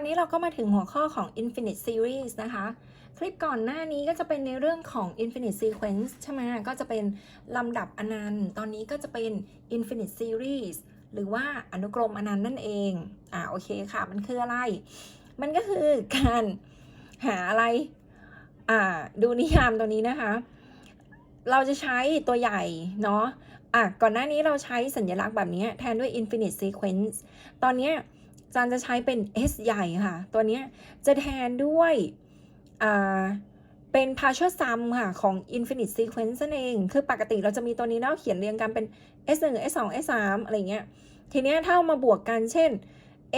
อนนี้เราก็มาถึงหัวข้อของ Infinite Series นะคะ คลิปก่อนหน้านี้ก็จะเป็นในเรื่องของ Infinite Sequence ใช่ไหมก็จะเป็นลำดับอนันต์ ตอนนี้ก็จะเป็น Infinite Series หรือว่าอนุกรมอนันต์นั่นเอง อ่าโอเคค่ะ มันคืออะไร มันก็คือการหาอะไร อ่า ดูนิยามตัวนี้นะคะ เราจะใช้ตัวใหญ่เนาะ อะ ก่อนหน้านี้เราใช้สัญลักษณ์แบบนี้แทนด้วย infinite sequence ตอนเนี้ย จารย์จะใช้เป็น s ใหญ่ค่ะ ตัวนี้จะแทนด้วยเป็น partial sum ค่ะ ของ infinite sequence นั่นเอง คือปกติเราจะมีตัวนี้แล้วเขียนเรียงกันเป็น s 1 s 2 s 3อะไรเงี้ย ทีเนี้ยถ้าเอามาบวกกันเช่น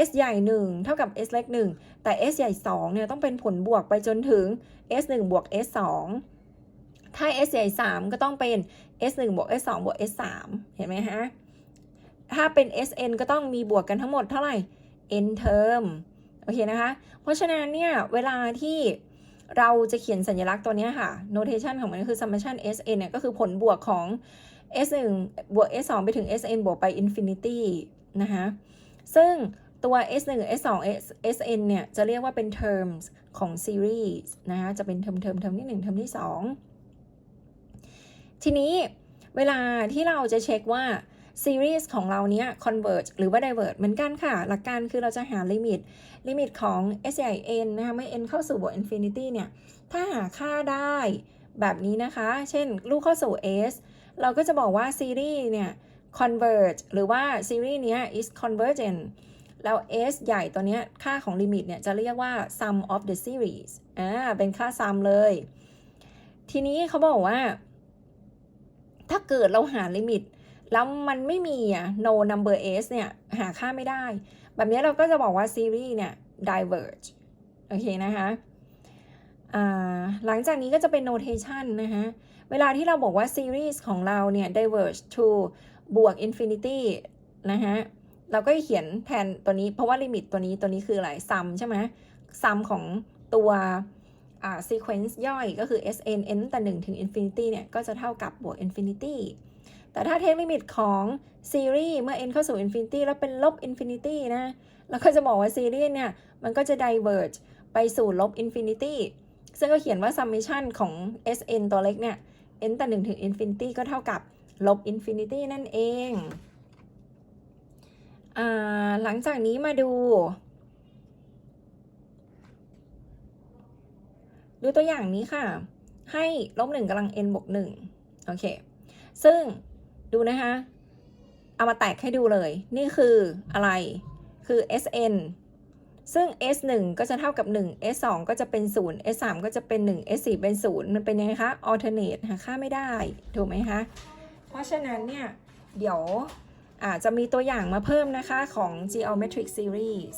s ใหญ่ 1 เท่ากับ s เล็ก 1 แต่ s ใหญ่ 2 เนี่ยต้องเป็นผลบวกไปจนถึง s 1บวก s 2ถ้า s ใหญ่ 3 ก็ต้องเป็น s 1บวก s 2บวก s 3เห็นไหมฮะ ถ้าเป็น sn ก็ต้องมีบวกกันทั้งหมดเท่าไหร่ n term โอเคนะคะ เพราะฉะนั้นเนี่ยเวลาที่เราจะเขียนสัญลักษณ์ตัวนี้ค่ะ notation ของมันคือ summation sn เนี่ยก็คือผลบวกของ s 1 บวก s 2 ไปถึง sn บวกไป infinity นะคะซึ่งตัว s 1 s 2 sn เนี่ยจะเรียกว่าเป็น terms ของ series นะคะจะเป็น term term term ที่1 term ที่ 2 ทีนี้เวลาที่เราจะเช็คว่า series ของเราเนี้ย converge หรือว่า diverge เหมือนกันค่ะ หลักการคือเราจะหาลิมิต ลิมิตของ s ใหญ่ n นะคะเมื่อ n เข้าสู่บวก infinity เนี่ย ถ้าหาค่าได้แบบนี้นะคะ เช่น ลูกเข้าสู่ s เราก็จะบอกว่าซีรีส์เนี่ย converge หรือว่าซีรีส์เนี้ย is convergent แล้ว s ใหญ่ตัวเนี้ยค่าของลิมิตเนี่ย จะเรียกว่า sum of the series อ่า เป็นค่า sum เลย ทีนี้เขาบอกว่า ถ้าเกิดเราหาลิมิต แล้วมันไม่มีอะ no number s เนี่ย หาค่าไม่ได้ แบบนี้เราก็จะบอกว่าซีรีส์เนี่ย diverge โอเคนะคะหลังจากนี้ก็จะเป็น notation นะคะเวลาที่เราบอกว่า series ของเราเนี่ย diverge to บวก infinity นะฮะเราก็เขียนแทนตัวนี้ เพราะว่าลิมิตตัวนี้ตัวนี้คืออะไร sum ใช่ไหม sum ของตัว sequence ย่อยก็คือ sn n แต่1ถึง infinity เนี่ย ก็จะเท่ากับบวก infinity แต่ถ้าเทคลิมิตของซีรีส์เมื่อ n เข้าสู่ infinity แล้วเป็นลบ infinity นะเราก็จะบอกว่าซีรีส์เนี่ย มันก็จะ diverge ไปสู่ลบ infinity ซึ่งก็เขียนว่า summation ของ sn ตัวเล็กเนี่ย n แต่1ถึง infinity ก็เท่ากับลบ infinity นั่นเองอหลังจากนี้มาดู ดูตัวอย่างนี้ค่ะ ให้ลบหนึ่งกำลัง n บวกหนึ่งโอเค ซึ่ง ดูนะคะ เอามาแตกให้ดูเลย นี่คืออะไร คือ sn ซึ่ง s 1 ก็จะเท่ากับ 1 s 2 ก็จะเป็น 0 s 3 ก็จะเป็น 1 s 4 เป็น 0 มันเป็นยังไงคะ alternate หาค่าไม่ได้ ถูกไหมคะ เพราะฉะนั้นเนี่ย เดี๋ยวอาจจะมีตัวอย่างมาเพิ่มนะคะของ geometric series